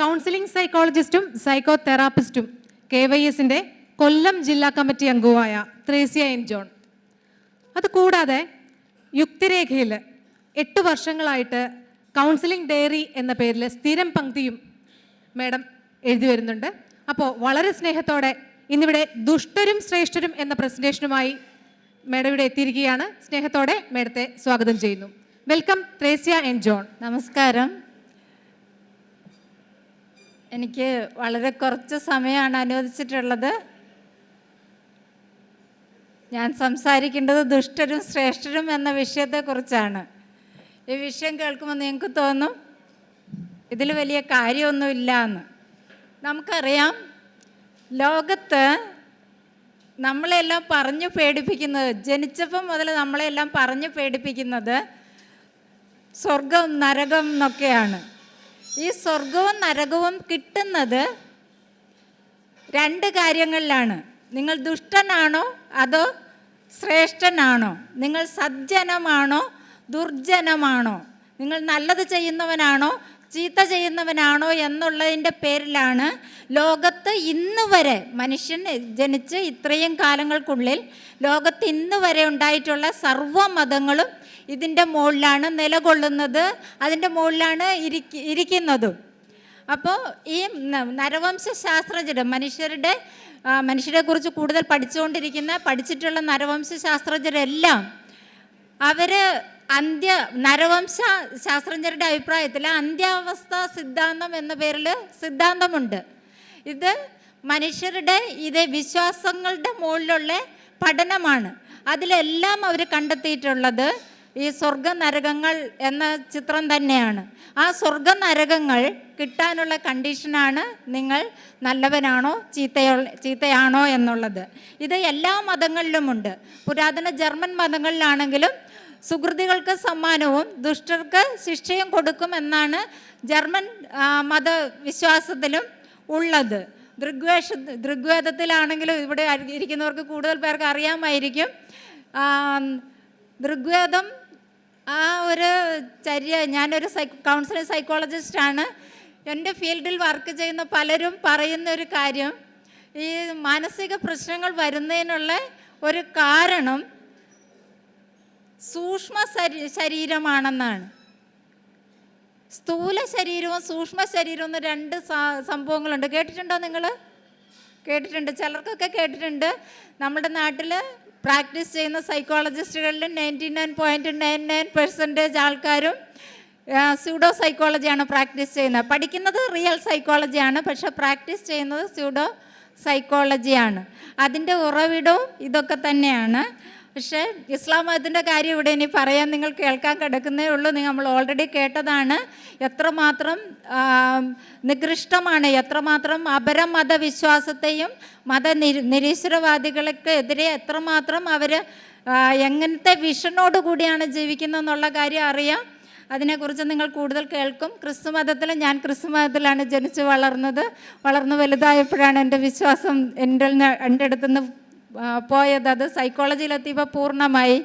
Counselling സൈക്കോളജിസ്റ്റും psycho തെറാപ്പിസ്റ്റും K Y എസിന്റെ കൊല്ലം ജില്ലാ കമ്മിറ്റി അംഗവുമായ ത്രേസ്യ എൻ ജോൺ. അതുകൂടാതെ യുക്തിരേഖയിൽ എട്ട് വർഷങ്ങളായിട്ട് കൗൺസിലിംഗ് ഡയറി എന്ന പേരിൽ സ്ഥിരം പങ്ക്തിയും മേഡം എഴുതി വരുന്നുണ്ട്. അപ്പോൾ വളരെ സ്നേഹത്തോടെ ഇന്നിവിടെ ദുഷ്ടരും ശ്രേഷ്ഠരും എന്ന പ്രസന്റേഷനുമായി മാഡം ഇവിടെ എത്തിയിരിക്കുകയാണ്. സ്നേഹത്തോടെ മേഡത്തെ സ്വാഗതം ചെയ്യുന്നു. Welcome Thresia N John. നമസ്കാരം. എനിക്ക് വളരെ കുറച്ച് സമയമാണ് അനുവദിച്ചിട്ടുള്ളത്. ഞാൻ സംസാരിക്കേണ്ടത് ദുഷ്ടരും ശ്രേഷ്ഠരും എന്ന വിഷയത്തെക്കുറിച്ചാണ്. ഈ വിഷയം കേൾക്കുമ്പോൾ നിങ്ങൾക്ക് തോന്നും ഇതിൽ വലിയ കാര്യമൊന്നുമില്ല എന്ന് നമുക്കറിയാം ലോകത്ത് നമ്മളെല്ലാം പറഞ്ഞു പേടിപ്പിക്കുന്നത് ജനിച്ചപ്പം മുതൽ നമ്മളെല്ലാം പറഞ്ഞു പേടിപ്പിക്കുന്നത് സ്വർഗം നരകം എന്നൊക്കെയാണ്. ഈ സ്വർഗവും നരകവും കിട്ടുന്നത് രണ്ട് കാര്യങ്ങളിലാണ്. നിങ്ങൾ ദുഷ്ടനാണോ? അതോ ശ്രേഷ്ഠനാണോ? നിങ്ങൾ സജ്ജനമാണോ? ദുർജനമാണോ? നിങ്ങൾ നല്ലത് ചെയ്യുന്നവനാണോ? ചീത്ത ചെയ്യുന്നവനാണോ എന്നുള്ളതിന്റെ പേരിലാണ് ലോകത്ത് ഇന്ന് വരെ മനുഷ്യൻ ജനിച്ച് ഇത്രയും കാലങ്ങൾക്കുള്ളിൽ ലോകത്ത് ഇന്ന് വരെ ഉണ്ടായിട്ടുള്ള സർവ മതങ്ങളും ഇതിന്റെ മുകളിലാണ് നിലകൊള്ളുന്നത് അതിന്റെ മുകളിലാണ് ഇരിക്ക ഇരിക്കുന്നതും. അപ്പോൾ ഈ നരവംശാസ്ത്രജ്ഞരും മനുഷ്യരുടെ മനുഷ്യരെ മനുഷ്യരെക്കുറിച്ച് കൂടുതൽ പഠിച്ചുകൊണ്ടിരിക്കുന്ന പഠിച്ചിട്ടുള്ള നരവംശ ശാസ്ത്രജ്ഞരെല്ലാം അവർ അന്ത്യ നരവംശ ശാസ്ത്രജ്ഞരുടെ അഭിപ്രായത്തിൽ അന്ത്യാവസ്ഥ സിദ്ധാന്തം എന്ന പേരിൽ സിദ്ധാന്തമുണ്ട്. ഇത് മനുഷ്യരുടെ ഇത് വിശ്വാസങ്ങളുടെ മുകളിലുള്ള പഠനമാണ്. അതിലെല്ലാം അവർ കണ്ടെത്തിയിട്ടുള്ളത് ഈ സ്വർഗ നരകങ്ങൾ എന്ന ചിത്രം തന്നെയാണ്. ആ സ്വർഗ നരകങ്ങൾ കിട്ടാനുള്ള കണ്ടീഷനാണ് നിങ്ങൾ നല്ലവനാണോ ചീത്തയോ ചീത്തയാണോ എന്നുള്ളത്. ഇത് എല്ലാ മതങ്ങളിലുമുണ്ട്. പുരാതന ജർമ്മൻ മതങ്ങളിലാണെങ്കിലും സുഹൃതികൾക്ക് സമ്മാനവും ദുഷ്ടർക്ക് ശിക്ഷയും കൊടുക്കും എന്നാണ് ജർമ്മൻ മതവിശ്വാസത്തിലും ഉള്ളത്. ദൃഗ്വേഷ ദൃഗ്വേദത്തിലാണെങ്കിലും ഇവിടെ ഇരിക്കുന്നവർക്ക് കൂടുതൽ പേർക്ക് അറിയാമായിരിക്കും. ദൃഗ്വേദം ആ ഒരു ചര്യ ഞാനൊരു സൈ കൗൺസിലിംഗ് സൈക്കോളജിസ്റ്റാണ് എന്റെ ഫീൽഡിൽ വർക്ക് ചെയ്യുന്ന പലരും പറയുന്ന ഒരു കാര്യം ഈ മാനസിക പ്രശ്നങ്ങൾ വരുന്നതിനുള്ള ഒരു കാരണം സൂക്ഷ്മ ശരീരമാണെന്നാണ്. സ്ഥൂല ശരീരവും സൂക്ഷ്മ ശരീരവും എന്ന് രണ്ട് സംഭവങ്ങളുണ്ട്. കേട്ടിട്ടുണ്ടോ നിങ്ങൾ കേട്ടിട്ടുണ്ട്. ചിലർക്കൊക്കെ കേട്ടിട്ടുണ്ട്. നമ്മുടെ നാട്ടിൽ പ്രാക്ടീസ് ചെയ്യുന്ന സൈക്കോളജിസ്റ്റുകളിൽ ninety nine point nine nine percentage ആൾക്കാരും സ്യൂഡോ സൈക്കോളജിയാണ് പ്രാക്ടീസ് ചെയ്യുന്നത്. പഠിക്കുന്നത് റിയൽ സൈക്കോളജിയാണ് പക്ഷെ പ്രാക്ടീസ് ചെയ്യുന്നത് സ്യൂഡോ സൈക്കോളജിയാണ് അതിന്റെ ഉറവിടവും ഇതൊക്കെ തന്നെയാണ്. പക്ഷേ ഇസ്ലാം മതത്തിന്റെ കാര്യം ഇവിടെ ഇനി പറയാൻ നിങ്ങൾ കേൾക്കാൻ കിടക്കുന്നേ ഉള്ളൂ. നിങ്ങൾ നമ്മൾ ഓൾറെഡി കേട്ടതാണ്. എത്രമാത്രം നികൃഷ്ടമാണ് എത്രമാത്രം അപര മതവിശ്വാസത്തെയും മത നിരീ എത്രമാത്രം അവർ എങ്ങനത്തെ വിഷനോട് കൂടിയാണ് ജീവിക്കുന്നതെന്നുള്ള കാര്യം അറിയാം. അതിനെക്കുറിച്ച് നിങ്ങൾ കൂടുതൽ കേൾക്കും. ക്രിസ്തു മതത്തിൽ ഞാൻ ക്രിസ്തു മതത്തിലാണ് ജനിച്ച് വളർന്നത്. വളർന്നു വലുതായപ്പോഴാണ് എന്റെ വിശ്വാസം എന്റെ എന്റെ അടുത്തുനിന്ന് പോയത് അത് സൈക്കോളജിയിലെത്തിയപ്പോൾ പൂർണമായി.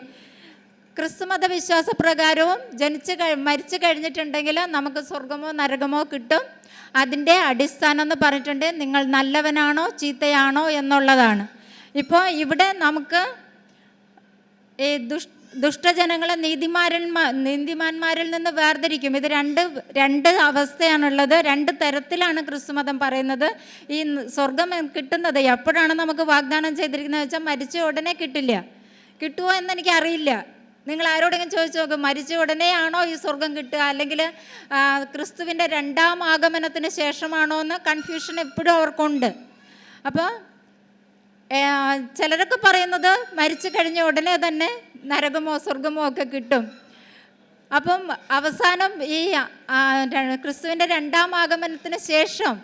ക്രിസ്തുമത വിശ്വാസപ്രകാരവും ജനിച്ച് മരിച്ചു കഴിഞ്ഞിട്ടുണ്ടെങ്കിൽ നമുക്ക് സ്വർഗമോ നരകമോ കിട്ടും. അതിന്റെ അടിസ്ഥാനം എന്ന് പറഞ്ഞിട്ടുണ്ട് നിങ്ങൾ നല്ലവനാണോ ചീത്തയാണോ എന്നുള്ളതാണ്. ഇപ്പോൾ ഇവിടെ നമുക്ക് ഈ ദുഷ് ദുഷ്ടജനങ്ങളെ നീതിമാരിൽ നീതിമാന്മാരിൽ നിന്ന് വേർതിരിക്കും. ഇത് രണ്ട് രണ്ട് അവസ്ഥയാണുള്ളത്. രണ്ട് തരത്തിലാണ് ക്രിസ്തുമതം പറയുന്നത്. ഈ സ്വർഗം കിട്ടുന്നത് എപ്പോഴാണ് നമുക്ക് വാഗ്ദാനം ചെയ്തിരിക്കുന്നത് വെച്ചാൽ മരിച്ച ഉടനെ കിട്ടില്ല. കിട്ടുമോ എന്ന് എനിക്ക് അറിയില്ല നിങ്ങൾ ആരോടെങ്കിലും ചോദിച്ചു നോക്കും മരിച്ച ഉടനെയാണോ ഈ സ്വർഗം കിട്ടുക? അല്ലെങ്കിൽ ക്രിസ്തുവിന്റെ രണ്ടാം ആഗമനത്തിന് ശേഷമാണോ എന്ന് കൺഫ്യൂഷൻ എപ്പോഴും അവർക്കുണ്ട്. അപ്പോൾ ചിലരൊക്കെ പറയുന്നത് മരിച്ചു കഴിഞ്ഞ ഉടനെ തന്നെ നരകമോ സ്വർഗമോ ഒക്കെ കിട്ടും. അപ്പം അവസാനം ഈ ക്രിസ്തുവിന്റെ രണ്ടാം ആഗമനത്തിന് ശേഷം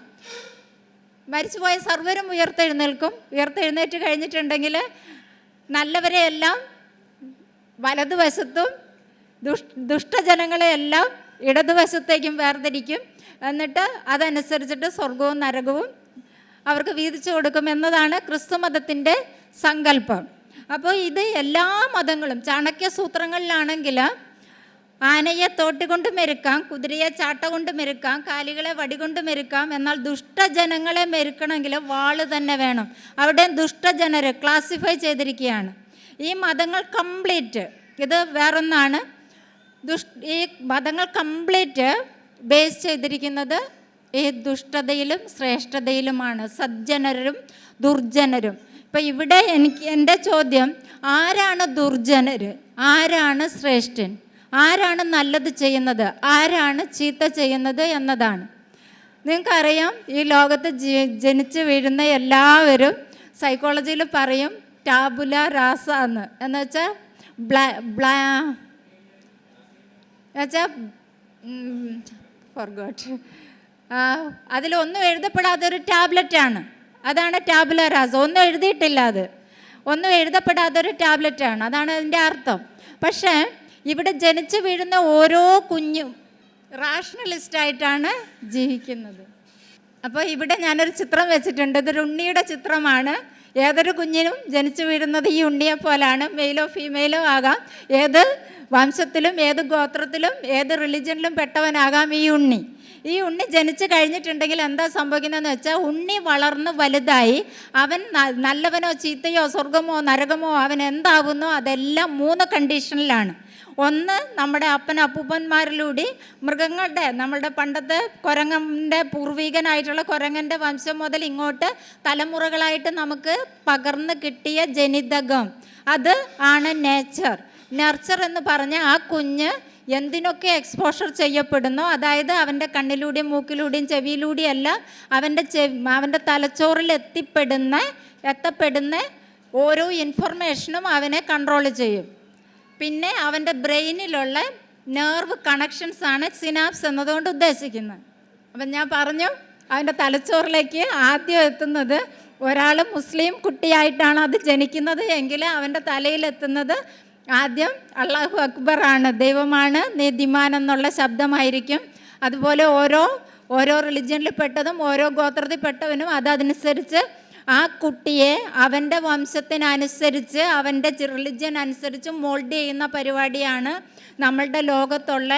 മരിച്ചുപോയ സർവരും ഉയർത്തെഴുന്നേൽക്കും. ഉയർത്തെഴുന്നേറ്റ് കഴിഞ്ഞിട്ടുണ്ടെങ്കിൽ നല്ലവരെയെല്ലാം വലതുവശത്തും ദുഷ് ദുഷ്ടജനങ്ങളെയെല്ലാം ഇടതുവശത്തേക്കും വേർതിരിക്കും. എന്നിട്ട് അതനുസരിച്ചിട്ട് സ്വർഗവും നരകവും അവർക്ക് വീതിച്ചു കൊടുക്കും എന്നതാണ് ക്രിസ്തു മതത്തിന്റെ സങ്കല്പം. അപ്പോൾ ഇത് എല്ലാ മതങ്ങളും ചാണക്യ സൂത്രങ്ങളിലാണെങ്കിൽ ആനയെ തോട്ടികൊണ്ട് മെരുക്കാം കുതിരയെ ചാട്ട കൊണ്ട് മെരുക്കാം കാലികളെ വടികൊണ്ട് മെരുക്കാം എന്നാൽ ദുഷ്ടജനങ്ങളെ മെരുക്കണമെങ്കിൽ വാൾ തന്നെ വേണം. അവിടെ ദുഷ്ടജനരെ ക്ലാസിഫൈ ചെയ്തിരിക്കുകയാണ്. ഈ മതങ്ങൾ കംപ്ലീറ്റ് ഇത് വേറൊന്നാണ്. ദുഷ് ഈ മതങ്ങൾ കംപ്ലീറ്റ് ബേസ് ചെയ്തിരിക്കുന്നത് ഈ ദുഷ്ടതയിലും ശ്രേഷ്ഠതയിലുമാണ്. സജ്ജനരും ദുർജനരും. ഇപ്പം ഇവിടെ എനിക്ക് എന്റെ ചോദ്യം ആരാണ് ദുർജനര്? ആരാണ് ശ്രേഷ്ഠൻ? ആരാണ് നല്ലത് ചെയ്യുന്നത്? ആരാണ് ചീത്ത ചെയ്യുന്നത് എന്നതാണ്. നിങ്ങൾക്കറിയാം ഈ ലോകത്ത് ജനിച്ച് വീഴുന്ന എല്ലാവരും സൈക്കോളജിയിൽ പറയും ടാബുല റാസ എന്ന്. എന്നുവെച്ചാൽ ബ്ലാ ബ്ലാ എന്നുവെച്ചാൽ ഫോർഗോട്ട് അതിലൊന്നും എഴുതപ്പെടാത്തൊരു ടാബ്ലറ്റാണ്. അതാണ് ടാബുല റാസ ഒന്നും എഴുതിയിട്ടില്ല അത്. ഒന്നും എഴുതപ്പെടാത്തൊരു ടാബ്ലറ്റാണ് അതാണ് അതിന്റെ അർത്ഥം. പക്ഷേ ഇവിടെ ജനിച്ചു വീഴുന്ന ഓരോ കുഞ്ഞും റാഷണലിസ്റ്റായിട്ടാണ് ജീവിക്കുന്നത്. അപ്പോൾ ഇവിടെ ഞാനൊരു ചിത്രം വെച്ചിട്ടുണ്ട്. ഇതൊരു ഉണ്ണിയുടെ ചിത്രമാണ്. ഏതൊരു കുഞ്ഞിനും ജനിച്ചു വീഴുന്നത് ഈ ഉണ്ണിയെ പോലാണ്. മെയിലോ ഫീമെയിലോ ആകാം. ഏത് വംശത്തിലും ഏത് ഗോത്രത്തിലും ഏത് റിലിജനിലും പെട്ടവനാകാം ഈ ഉണ്ണി. ഈ ഉണ്ണി ജനിച്ചു കഴിഞ്ഞിട്ടുണ്ടെങ്കിൽ എന്താ സംഭവിക്കുന്നതെന്ന് വെച്ചാൽ ഉണ്ണി വളർന്ന് വലുതായി അവൻ നല്ലവനോ ചീത്തയോ സ്വർഗമോ നരകമോ അവൻ എന്താവുന്നോ അതെല്ലാം മൂന്ന് കണ്ടീഷനിലാണ്. ഒന്ന് നമ്മുടെ അപ്പൻ അപ്പൂപ്പന്മാരിലൂടെ മൃഗങ്ങളുടെ നമ്മുടെ പണ്ടത്തെ കുരങ്ങന്റെ പൂർവികനായിട്ടുള്ള കുരങ്ങന്റെ വംശം മുതൽ ഇങ്ങോട്ട് തലമുറകളായിട്ട് നമുക്ക് പകർന്ന് കിട്ടിയ ജനിതകം. അത് ആണ് നേച്ചർ. നർച്ചർ എന്ന് പറഞ്ഞ ആ കുഞ്ഞ് എന്തിനൊക്കെ എക്സ്പോഷർ ചെയ്യപ്പെടുന്നോ അതായത് അവന്റെ കണ്ണിലൂടെയും മൂക്കിലൂടെയും ചെവിയിലൂടെയും അല്ല അവന്റെ ചെവി അവന്റെ തലച്ചോറിൽ എത്തിപ്പെടുന്ന എത്തപ്പെടുന്ന ഓരോ ഇൻഫർമേഷനും അവനെ കൺട്രോൾ ചെയ്യും. പിന്നെ അവന്റെ ബ്രെയിനിലുള്ള നെർവ് കണക്ഷൻസ് ആണ് സിനാപ്സ് എന്നതുകൊണ്ട് ഉദ്ദേശിക്കുന്നത്. അപ്പം ഞാൻ പറഞ്ഞു അവന്റെ തലച്ചോറിലേക്ക് ആദ്യം എത്തുന്നത് ഒരാൾ മുസ്ലിം കുട്ടിയായിട്ടാണ് അത് ജനിക്കുന്നത് എങ്കിൽ അവന്റെ തലയിലെത്തുന്നത് ആദ്യം അള്ളാഹു അക്ബറാണ് ദൈവമാണ് നീതിമാൻ എന്നുള്ള ശബ്ദമായിരിക്കും. അതുപോലെ ഓരോ ഓരോ റിലിജ്യനിൽ പെട്ടതും ഓരോ ഗോത്രത്തിൽ പെട്ടവനും അതനുസരിച്ച് ആ കുട്ടിയെ അവന്റെ വംശത്തിനനുസരിച്ച് അവന്റെ റിലിജ്യൻ അനുസരിച്ച് മോൾഡ് ചെയ്യുന്ന പരിപാടിയാണ് നമ്മളുടെ ലോകത്തുള്ള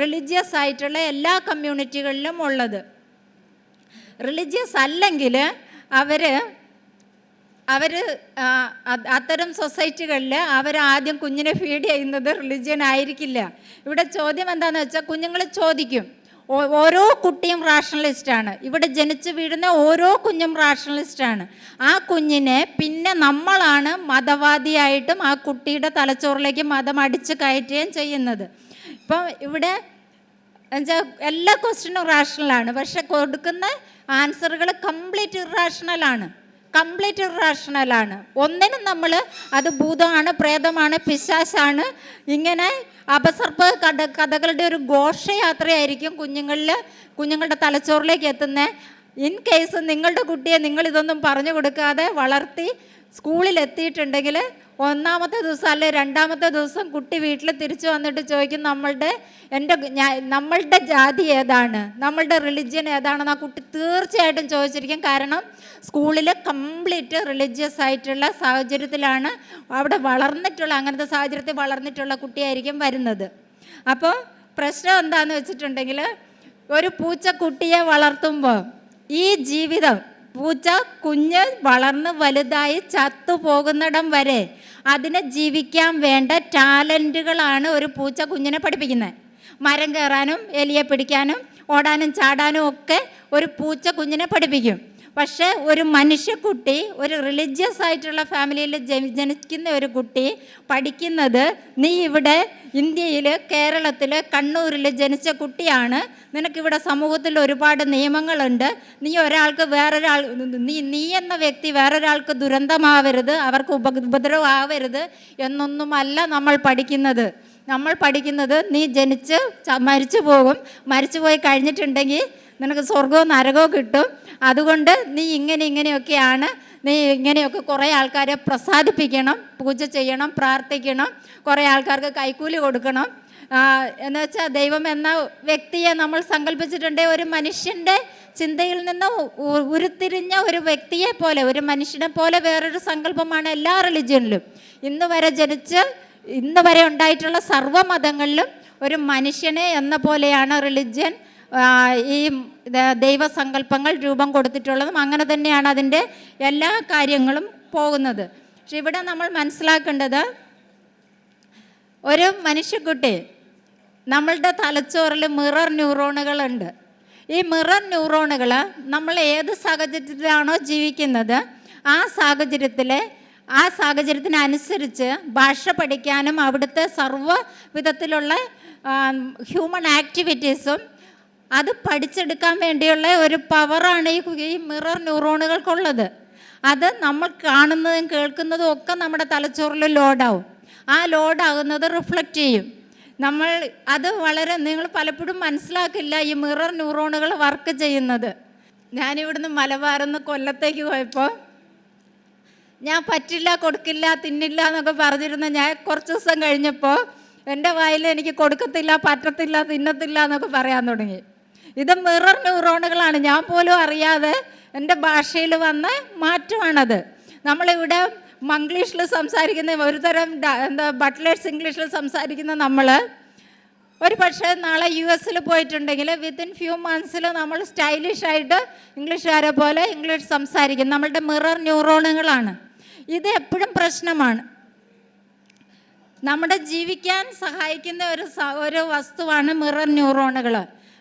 റിലിജിയസ് ആയിട്ടുള്ള എല്ലാ കമ്മ്യൂണിറ്റികളിലും ഉള്ളത്. റിലിജിയസ് അല്ലെങ്കിൽ അവർ അവർ അത്തരം സൊസൈറ്റികളിൽ അവർ ആദ്യം കുഞ്ഞിനെ ഫീഡ് ചെയ്യുന്നത് റിലിജിയൻ ആയിരിക്കില്ല. ഇവിടെ ചോദ്യം എന്താണെന്ന് വെച്ചാൽ കുഞ്ഞുങ്ങൾ ചോദിക്കും. ഓരോ കുട്ടിയും റാഷണലിസ്റ്റാണ് ഇവിടെ ജനിച്ചു വീഴുന്ന ഓരോ കുഞ്ഞും റാഷണലിസ്റ്റാണ് ആ കുഞ്ഞിനെ പിന്നെ നമ്മളാണ് മതവാദിയായിട്ടും ആ കുട്ടിയുടെ തലച്ചോറിലേക്ക് മതം അടിച്ച് കയറ്റുകയും ചെയ്യുന്നത്. ഇപ്പം ഇവിടെ എന്നുവെച്ചാൽ എല്ലാ ക്വസ്റ്റ്യനും റാഷണലാണ് പക്ഷെ കൊടുക്കുന്ന ആൻസറുകൾ കംപ്ലീറ്റ് ഇറാഷണലാണ് കംപ്ലീറ്റ് ഇറാഷണലാണ് ഒന്നിനും നമ്മൾ അത് ഭൂതമാണ് പ്രേതമാണ് പിശാസാണ് ഇങ്ങനെ അപസർപ്പ കഥ കഥകളുടെ ഒരു ഘോഷയാത്രയായിരിക്കും കുഞ്ഞുങ്ങളിൽ കുഞ്ഞുങ്ങളുടെ തലച്ചോറിലേക്ക് എത്തുന്നത്. ഇൻ കേസ് നിങ്ങളുടെ കുട്ടിയെ നിങ്ങൾ ഇതൊന്നും പറഞ്ഞു കൊടുക്കാതെ വളർത്തി സ്കൂളിൽ എത്തിയിട്ടുണ്ടെങ്കിൽ ഒന്നാമത്തെ ദിവസം അല്ലെ രണ്ടാമത്തെ ദിവസം കുട്ടി വീട്ടിൽ തിരിച്ചു വന്നിട്ട് ചോദിക്കും നമ്മളുടെ എന്റെ നമ്മളുടെ ജാതി ഏതാണ്? നമ്മളുടെ റിലിജ്യൻ ഏതാണെന്ന് ആ കുട്ടി തീർച്ചയായിട്ടും ചോദിച്ചിരിക്കും. കാരണം സ്കൂളിൽ കംപ്ലീറ്റ് റിലിജിയസ് ആയിട്ടുള്ള സാഹചര്യത്തിലാണ് അവിടെ വളർന്നിട്ടുള്ള അങ്ങനത്തെ സാഹചര്യത്തിൽ വളർന്നിട്ടുള്ള കുട്ടിയായിരിക്കും വരുന്നത്. അപ്പോൾ പ്രശ്നം എന്താണെന്ന് വെച്ചിട്ടുണ്ടെങ്കിൽ ഒരു പൂച്ചക്കുട്ടിയെ വളർത്തുമ്പോൾ ഈ ജീവിതം പൂച്ച കുഞ്ഞ് വളർന്ന് വലുതായി ചത്തുപോകുന്നിടം വരെ അതിനെ ജീവിക്കാൻ വേണ്ട ടാലന്റുകളാണ് ഒരു പൂച്ച കുഞ്ഞിനെ പഠിപ്പിക്കുന്നത്. മരം കയറാനും എലിയെ പിടിക്കാനും ഓടാനും ചാടാനും ഒക്കെ ഒരു പൂച്ച കുഞ്ഞിനെ പഠിപ്പിക്കും. പക്ഷേ ഒരു മനുഷ്യക്കുട്ടി ഒരു റിലീജിയസ് ആയിട്ടുള്ള ഫാമിലിയിൽ ജനിക്കുന്ന ഒരു കുട്ടി പഠിക്കുന്നത് നീ ഇവിടെ ഇന്ത്യയിൽ കേരളത്തിൽ കണ്ണൂരിൽ ജനിച്ച കുട്ടിയാണ്. നിനക്കിവിടെ സമൂഹത്തിൽ ഒരുപാട് നിയമങ്ങളുണ്ട്. നീ ഒരാൾക്ക് വേറൊരാൾ നീ നീ എന്ന വ്യക്തി വേറൊരാൾക്ക് ദുരന്തമാവരുത് അവർക്ക് ഉപ ഉപദ്രവമാവരുത് എന്നൊന്നുമല്ല നമ്മൾ പഠിക്കുന്നത്. നമ്മൾ പഠിക്കുന്നത് നീ ജനിച്ച് മരിച്ചു പോകും. മരിച്ചു പോയി കഴിഞ്ഞിട്ടുണ്ടെങ്കിൽ നിനക്ക് സ്വർഗവും നരകവും കിട്ടും. അതുകൊണ്ട് നീ ഇങ്ങനെ ഇങ്ങനെയൊക്കെയാണ് നീ ഇങ്ങനെയൊക്കെ കുറേ ആൾക്കാരെ പ്രസാദിപ്പിക്കണം പൂജ ചെയ്യണം പ്രാർത്ഥിക്കണം കുറേ ആൾക്കാർക്ക് കൈക്കൂലി കൊടുക്കണം. എന്ന് വെച്ചാൽ ദൈവം എന്ന വ്യക്തിയെ നമ്മൾ സങ്കല്പിച്ചിട്ടുണ്ടെങ്കിൽ ഒരു മനുഷ്യന്റെ ചിന്തയിൽ നിന്ന് ഉരുത്തിരിഞ്ഞ ഒരു വ്യക്തിയെ പോലെ ഒരു മനുഷ്യനെ പോലെ വേറൊരു സങ്കല്പമാണ് എല്ലാ റിലിജ്യനിലും. ഇന്ന് വരെ ജനിച്ച് ഇന്ന് വരെ ഉണ്ടായിട്ടുള്ള സർവമതങ്ങളിലും ഒരു മനുഷ്യനെ എന്ന പോലെയാണ് റിലിജ്യൻ. ഈ ദൈവസങ്കല്പങ്ങൾ രൂപം കൊടുത്തിട്ടുള്ളതും അങ്ങനെ തന്നെയാണ് അതിന്റെ എല്ലാ കാര്യങ്ങളും പോകുന്നത്. പക്ഷെ ഇവിടെ നമ്മൾ മനസ്സിലാക്കേണ്ടത് ഒരു മനുഷ്യക്കുട്ടി നമ്മളുടെ തലച്ചോറിൽ മിറർ ന്യൂറോണുകളുണ്ട്. ഈ മിറർ ന്യൂറോണുകൾ നമ്മൾ ഏത് സാഹചര്യത്തിലാണോ ജീവിക്കുന്നത് ആ സാഹചര്യത്തിലെ ആ സാഹചര്യത്തിനനുസരിച്ച് ഭാഷ പഠിക്കാനും അവിടുത്തെ സർവ വിധത്തിലുള്ള ഹ്യൂമൻ ആക്ടിവിറ്റീസും അത് പഠിച്ചെടുക്കാൻ വേണ്ടിയുള്ള ഒരു പവറാണ് ഈ മിറർ ന്യൂറോണുകൾക്കുള്ളത് അത് നമ്മൾ കാണുന്നതും കേൾക്കുന്നതും ഒക്കെ നമ്മുടെ തലച്ചോറിൽ ലോഡാവും ആ ലോഡാകുന്നത് റിഫ്ലക്റ്റ് ചെയ്യും. നമ്മൾ അത് വളരെ നിങ്ങൾ പലപ്പോഴും മനസ്സിലാക്കില്ല ഈ മിറർ ന്യൂറോണുകൾ വർക്ക് ചെയ്യുന്നത്. ഞാനിവിടുന്ന് മലബാറിന്ന് കൊല്ലത്തേക്ക് പോയപ്പോൾ ഞാൻ പറ്റില്ല കൊടുക്കില്ല തിന്നില്ല എന്നൊക്കെ പറഞ്ഞിരുന്ന ഞാൻ കുറച്ച് ദിവസം കഴിഞ്ഞപ്പോൾ എന്റെ വായിൽ എനിക്ക് കൊടുക്കത്തില്ല പറ്റത്തില്ല തിന്നത്തില്ല എന്നൊക്കെ പറയാൻ തുടങ്ങി. ഇത് മിറർ ന്യൂറോണുകളാണ്. ഞാൻ പോലും അറിയാതെ എന്റെ ഭാഷയിൽ വന്ന മാറ്റമാണത്. നമ്മളിവിടെ മംഗ്ലീഷിൽ സംസാരിക്കുന്ന ഒരു തരം എന്താ ബട്ട്ലേഴ്സ് ഇംഗ്ലീഷിൽ സംസാരിക്കുന്ന നമ്മൾ ഒരു പക്ഷേ നാളെ യു എസിൽ പോയിട്ടുണ്ടെങ്കിൽ വിത്തിൻ ഫ്യൂ മന്ത്സിൽ നമ്മൾ സ്റ്റൈലിഷായിട്ട് ഇംഗ്ലീഷുകാരെ പോലെ ഇംഗ്ലീഷ് സംസാരിക്കും. നമ്മളുടെ മിറർ ന്യൂറോണുകളാണ്. ഇത് എപ്പോഴും പ്രശ്നമാണ്. നമ്മുടെ ജീവിക്കാൻ സഹായിക്കുന്ന ഒരു ഒരു വസ്തുവാണ് മിറർ ന്യൂറോണുകൾ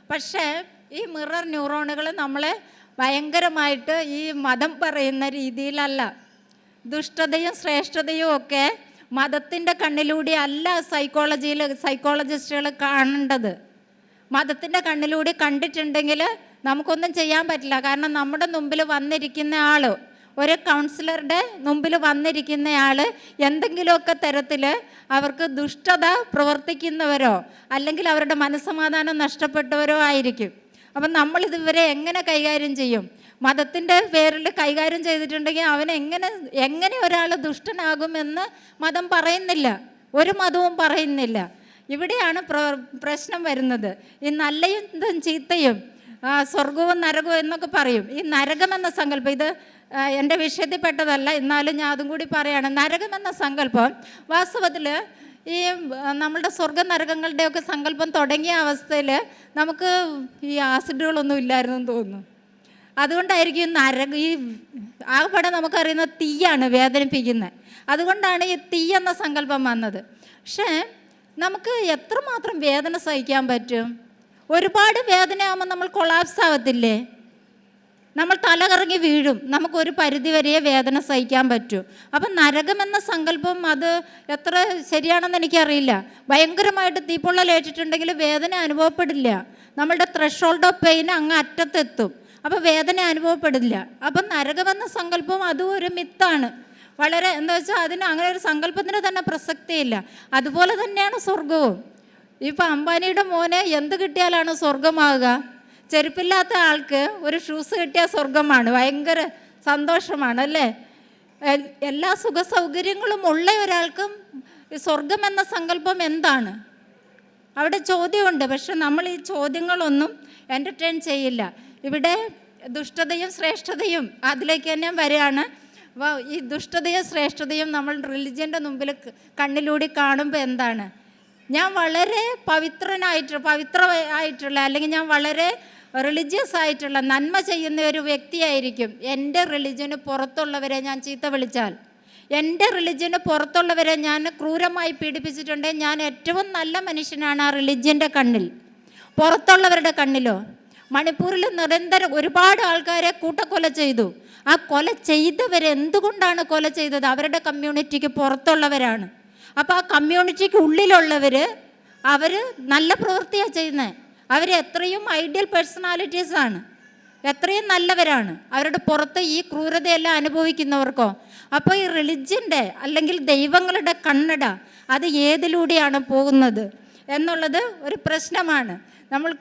പക്ഷേ ഈ മിറർ ന്യൂറോണുകൾ നമ്മളെ ഭയങ്കരമായിട്ട് ഈ മതം പറയുന്ന രീതിയിലല്ല. ദുഷ്ടതയും ശ്രേഷ്ഠതയും ഒക്കെ മതത്തിന്റെ കണ്ണിലൂടെ അല്ല സൈക്കോളജിയിൽ സൈക്കോളജിസ്റ്റുകൾ കാണേണ്ടത്. മതത്തിന്റെ കണ്ണിലൂടെ കണ്ടിട്ടുണ്ടെങ്കിൽ നമുക്കൊന്നും ചെയ്യാൻ പറ്റില്ല. കാരണം നമ്മുടെ മുമ്പിൽ വന്നിരിക്കുന്ന ആൾ ഒരു കൗൺസിലറുടെ മുമ്പിൽ വന്നിരിക്കുന്നയാൾ എന്തെങ്കിലുമൊക്കെ തരത്തിൽ അവർക്ക് ദുഷ്ടത പ്രവർത്തിക്കുന്നവരോ അല്ലെങ്കിൽ അവരുടെ മനസ്സമാധാനം നഷ്ടപ്പെട്ടവരോ ആയിരിക്കും. അപ്പം നമ്മളിത് ഇവരെ എങ്ങനെ കൈകാര്യം ചെയ്യും? മതത്തിന്റെ പേരിൽ കൈകാര്യം ചെയ്തിട്ടുണ്ടെങ്കിൽ അവൻ എങ്ങനെ എങ്ങനെ ഒരാൾ ദുഷ്ടനാകുമെന്ന് മതം പറയുന്നില്ല. ഒരു മതവും പറയുന്നില്ല. ഇവിടെയാണ് പ്ര പ്രശ്നം വരുന്നത്. ഈ നല്ലയും ചീത്തയും സ്വർഗവും നരകവും എന്നൊക്കെ പറയും. ഈ നരകം എന്ന സങ്കല്പം ഇത് എന്റെ വിഷയത്തിൽ പെട്ടതല്ല എന്നാലും ഞാൻ അതും കൂടി പറയാണ്. നരകമെന്ന സങ്കല്പം വാസ്തവത്തിൽ ഈ നമ്മുടെ സ്വർഗ നരകങ്ങളുടെയൊക്കെ സങ്കല്പം തുടങ്ങിയ അവസ്ഥയിൽ നമുക്ക് ഈ ആസിഡുകളൊന്നും ഇല്ലായിരുന്നു തോന്നുന്നു. അതുകൊണ്ടായിരിക്കും നരക ഈ ആകപ്പാടെ നമുക്കറിയുന്ന തീയാണ് വേദനിപ്പിക്കുന്നത്. അതുകൊണ്ടാണ് ഈ തീ എന്ന സങ്കല്പം വന്നത്. പക്ഷേ നമുക്ക് എത്രമാത്രം വേദന സഹിക്കാൻ പറ്റും? ഒരുപാട് വേദനയാകുമ്പോൾ നമ്മൾ കൊളാപ്സ് ആവത്തില്ലേ? നമ്മൾ തലകറങ്ങി വീഴും. നമുക്കൊരു പരിധിവരെ വേദന സഹിക്കാൻ പറ്റും. അപ്പം നരകമെന്ന സങ്കല്പം അത് എത്ര ശരിയാണെന്ന് എനിക്കറിയില്ല. ഭയങ്കരമായിട്ട് തീപ്പൊള്ളലേറ്റിട്ടുണ്ടെങ്കിൽ വേദന അനുഭവപ്പെടില്ല. നമ്മളുടെ ത്രഷോൾഡ് ഓഫ് പെയിൻ അങ്ങ് അറ്റത്തെത്തും. അപ്പോൾ വേദന അനുഭവപ്പെടില്ല. അപ്പം നരകമെന്ന സങ്കല്പം അതും ഒരു മിത്താണ്. വളരെ എന്താ വെച്ചാൽ അതിന് അങ്ങനെ ഒരു സങ്കല്പത്തിന് തന്നെ പ്രസക്തിയില്ല അതുപോലെ തന്നെയാണ് സ്വർഗവും ഇപ്പം അംബാനിയുടെ മോനെ എന്ത് കിട്ടിയാലാണ് സ്വർഗമാകുക ചെരുപ്പില്ലാത്ത ആൾക്ക് ഒരു ഷൂസ് കിട്ടിയ സ്വർഗമാണ് ഭയങ്കര സന്തോഷമാണ് അല്ലേ? എല്ലാ സുഖ സൗകര്യങ്ങളും ഉള്ള ഒരാൾക്കും സ്വർഗം എന്ന സങ്കല്പം എന്താണ്? അവിടെ ചോദ്യമുണ്ട് പക്ഷെ നമ്മൾ ഈ ചോദ്യങ്ങളൊന്നും എന്റർടൈൻ ചെയ്യില്ല. ഇവിടെ ദുഷ്ടതയും ശ്രേഷ്ഠതയും അതിലേക്ക് തന്നെ വരികയാണ്. അപ്പോൾ ഈ ദുഷ്ടതയും ശ്രേഷ്ഠതയും നമ്മൾ റിലിജ്യന്റെ മുമ്പിൽ കണ്ണിലൂടെ കാണുമ്പോൾ എന്താണ്? ഞാൻ വളരെ പവിത്രനായിട്ട് പവിത്ര ആയിട്ടുള്ള അല്ലെങ്കിൽ ഞാൻ വളരെ റിലിജിയസ് ആയിട്ടുള്ള നന്മ ചെയ്യുന്ന ഒരു വ്യക്തിയായിരിക്കും. എന്റെ റിലിജന് പുറത്തുള്ളവരെ ഞാൻ ചീത്ത വിളിച്ചാൽ. എന്റെ റിലിജ്യന് പുറത്തുള്ളവരെ ഞാൻ ക്രൂരമായി പീഡിപ്പിച്ചിട്ടുണ്ട്. ഞാൻ ഏറ്റവും നല്ല മനുഷ്യനാണ് ആ റിലിജ്യന്റെ കണ്ണിൽ. പുറത്തുള്ളവരുടെ കണ്ണിലോ. മണിപ്പൂരിൽ നിരന്തരം ഒരുപാട് ആൾക്കാരെ കൂട്ടക്കൊല ചെയ്തു. ആ കൊല ചെയ്തവരെന്തുകൊണ്ടാണ് കൊല ചെയ്തത്? അവരുടെ കമ്മ്യൂണിറ്റിക്ക് പുറത്തുള്ളവരാണ്. അപ്പോൾ ആ കമ്മ്യൂണിറ്റിക്ക് ഉള്ളിലുള്ളവർ അവർ നല്ല പ്രവൃത്തിയാണ് ചെയ്യുന്നത് അവർ എത്രയും ഐഡിയൽ പേഴ്സണാലിറ്റീസ് ആണ്. എത്രയും നല്ലവരാണ്. അവരുടെ പുറത്ത് ഈ ക്രൂരതയെല്ലാം അനുഭവിക്കുന്നവർക്കോ? അപ്പോൾ ഈ റിലിജ്യന്റെ അല്ലെങ്കിൽ ദൈവങ്ങളുടെ കണ്ണട അത് ഏതിലൂടെയാണ് പോകുന്നത് എന്നുള്ളത് ഒരു പ്രശ്നമാണ്. നമ്മൾ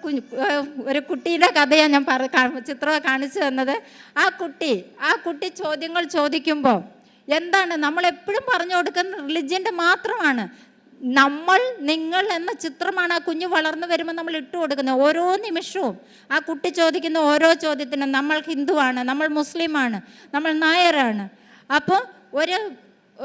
ഒരു കുട്ടിയുടെ കഥയാണ് ഞാൻ പറ ചിത്രം കാണിച്ചു തന്നത്. ആ കുട്ടി ആ കുട്ടി ചോദ്യങ്ങൾ ചോദിക്കുമ്പോൾ എന്താണ് നമ്മൾ എപ്പോഴും പറഞ്ഞു കൊടുക്കുന്ന റിലിജ്യന്റെ മാത്രമാണ്. നമ്മൾ നിങ്ങൾ എന്ന ചിത്രമാണ് ആ കുഞ്ഞ് വളർന്നു വരുമ്പോൾ നമ്മൾ ഇട്ട് കൊടുക്കുന്നത്. ഓരോ നിമിഷവും ആ കുട്ടി ചോദിക്കുന്ന ഓരോ ചോദ്യത്തിനും നമ്മൾ ഹിന്ദുവാണ് നമ്മൾ മുസ്ലിമാണ് നമ്മൾ നായരാണ്. അപ്പോൾ ഒരു